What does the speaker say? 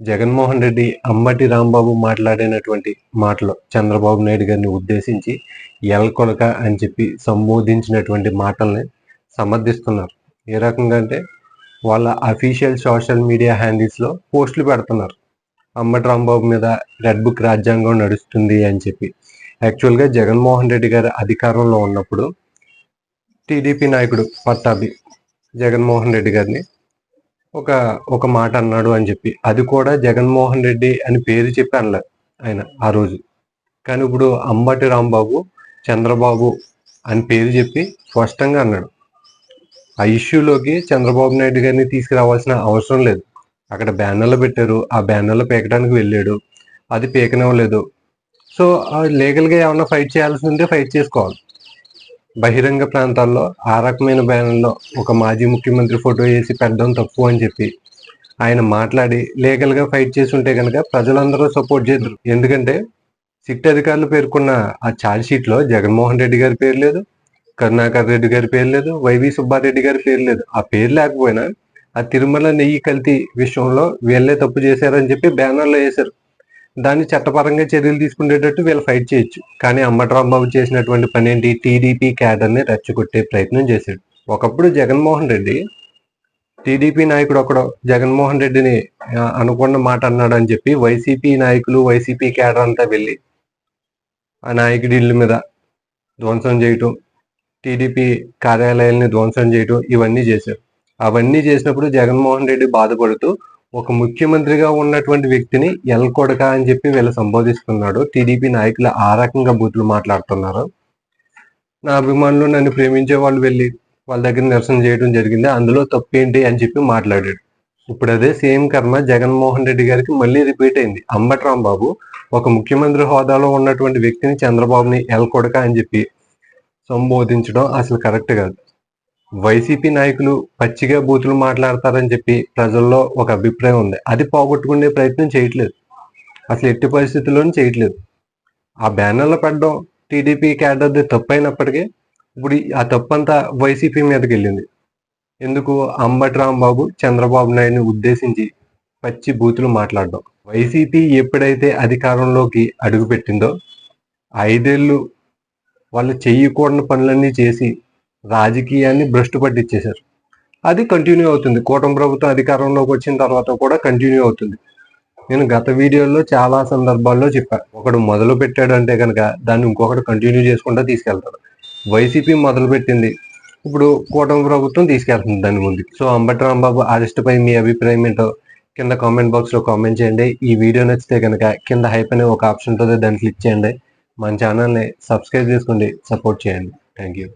జగన్మోహన్ రెడ్డి అంబటి రాంబాబు మాట్లాడినటువంటి మాటలు చంద్రబాబు నాయుడు గారిని ఉద్దేశించి ఎల్కొలక అని చెప్పి సంబోధించినటువంటి మాటల్ని సమర్థిస్తున్నారు. ఏ రకంగా అంటే వాళ్ళ అఫీషియల్ సోషల్ మీడియా హ్యాండిల్స్లో పోస్టులు పెడుతున్నారు. అంబటి రాంబాబు మీద రెడ్ బుక్ రాజ్యాంగం నడుస్తుంది అని చెప్పి. యాక్చువల్గా జగన్మోహన్ రెడ్డి గారు అధికారంలో ఉన్నప్పుడు టీడీపీ నాయకుడు పట్టాభి జగన్మోహన్ రెడ్డి గారిని ఒక ఒక మాట అన్నాడు అని చెప్పి. అది కూడా జగన్మోహన్ రెడ్డి అని పేరు చెప్పి అనలేదు ఆయన ఆ రోజు. కానీ ఇప్పుడు అంబటి రాంబాబు చంద్రబాబు అని పేరు చెప్పి స్పష్టంగా అన్నాడు. ఆ ఇష్యూలోకి చంద్రబాబు నాయుడు గారిని తీసుకురావాల్సిన అవసరం లేదు. అక్కడ బ్యానర్లు పెట్టారు. ఆ బ్యానర్లు పీకడానికి వెళ్ళాడు. అది పీకనివ్వలేదు. సో లీగల్గా ఏమైనా ఫైట్ చేయాల్సి ఉంటే ఫైట్ చేసుకోవాలి. బహిరంగ ప్రాంతాల్లో ఆ రకమైన బ్యానర్లో ఒక మాజీ ముఖ్యమంత్రి ఫోటో వేసి పెట్టడం తప్పు అని చెప్పి ఆయన మాట్లాడి లీగల్గా ఫైట్ చేసి ఉంటే కనుక ప్రజలందరూ సపోర్ట్ చేద్దరు. ఎందుకంటే సిట్ అధికారులు పేర్కొన్న ఆ ఛార్జ్ షీట్లో జగన్మోహన్ రెడ్డి గారి పేరు లేదు కరుణాకర్ రెడ్డి గారి పేరు లేదు వైవి సుబ్బారెడ్డి గారి పేరు లేదు. ఆ పేరు లేకపోయినా ఆ తిరుమల నెయ్యి కల్తీ విషయంలో వీళ్ళే తప్పు చేశారని చెప్పి బ్యానర్లో వేశారు. దాన్ని చట్టపరంగా చర్యలు తీసుకునేటట్టు వీళ్ళు ఫైట్ చేయొచ్చు. కానీ అంబటరాంబాబు చేసినటువంటి పని ఏంటి? టీడీపీ క్యాడర్ని రెచ్చగొట్టే ప్రయత్నం చేశాడు. ఒకప్పుడు జగన్మోహన్ రెడ్డి టీడీపీ నాయకుడు ఒకడు. జగన్మోహన్ రెడ్డిని అనుకున్న మాట అన్నాడు అని చెప్పి వైసీపీ నాయకులు వైసీపీ క్యాడర్ అంతా వెళ్ళి ఆ నాయకుడి ఇల్లు మీద ధ్వంసం చేయటం టీడీపీ కార్యాలయాల్ని ధ్వంసం చేయటం ఇవన్నీ చేశారు. అవన్నీ చేసినప్పుడు జగన్మోహన్ రెడ్డి బాధపడుతూ ఒక ముఖ్యమంత్రిగా ఉన్నటువంటి వ్యక్తిని ఎల్ కొడక అని చెప్పి వీళ్ళు సంబోధిస్తున్నాడు. టీడీపీ నాయకులు ఆ రకంగా బూతులు మాట్లాడుతున్నారు. నా అభిమానులు నన్ను ప్రేమించే వాళ్ళు వెళ్ళి వాళ్ళ దగ్గర నిరసన చేయడం జరిగింది. అందులో తప్పేంటి అని చెప్పి మాట్లాడాడు. ఇప్పుడు అదే సేమ్ కర్మ జగన్మోహన్ రెడ్డి గారికి మళ్ళీ రిపీట్ అయింది. అంబటి బాబు ఒక ముఖ్యమంత్రి హోదాలో ఉన్నటువంటి వ్యక్తిని చంద్రబాబుని ఎల్ కొడక అని చెప్పి సంబోధించడం అసలు కరెక్ట్ కాదు. వైసీపీ నాయకులు పచ్చిగా బూతులు మాట్లాడతారని చెప్పి ప్రజల్లో ఒక అభిప్రాయం ఉంది. అది పోగొట్టుకునే ప్రయత్నం చేయట్లేదు. అసలు ఎట్టి పరిస్థితుల్లోనూ చేయట్లేదు. ఆ బ్యానర్లో పెట్టడం టీడీపీ క్యాడర్ది తప్పు అయినప్పటికీ ఇప్పుడు ఆ తప్పు అంతా వైసీపీ మీదకి వెళ్ళింది. ఎందుకు? అంబటి రాంబాబు చంద్రబాబు నాయుడిని ఉద్దేశించి పచ్చి బూతులు మాట్లాడడం. వైసీపీ ఎప్పుడైతే అధికారంలోకి అడుగుపెట్టిందో ఐదేళ్ళు వాళ్ళు చేయకూడని పనులన్నీ చేసి రాజకీయాన్ని భ్రష్టు పట్టించేశారు. అది కంటిన్యూ అవుతుంది. కూటమి ప్రభుత్వం అధికారంలోకి వచ్చిన తర్వాత కూడా కంటిన్యూ అవుతుంది. నేను గత వీడియోలో చాలా సందర్భాల్లో చెప్పాను ఒకడు మొదలు పెట్టాడు అంటే కనుక దాన్ని ఇంకొకటి కంటిన్యూ చేసుకుంటూ తీసుకెళ్తాడు. వైసీపీ మొదలు పెట్టింది. ఇప్పుడు కూటమి ప్రభుత్వం తీసుకెళ్తుంది దాని ముందుకు. సో అంబటి రాంబాబు అరెస్ట్ పై మీ అభిప్రాయం ఏంటో కింద కామెంట్ బాక్స్లో కామెంట్ చేయండి. ఈ వీడియో నచ్చితే కనుక కింద హైప్ అనే ఒక ఆప్షన్ ఉంటుంది దాన్ని క్లిక్ చేయండి. మన ఛానల్ని సబ్స్క్రైబ్ చేసుకోండి. సపోర్ట్ చేయండి. Thank you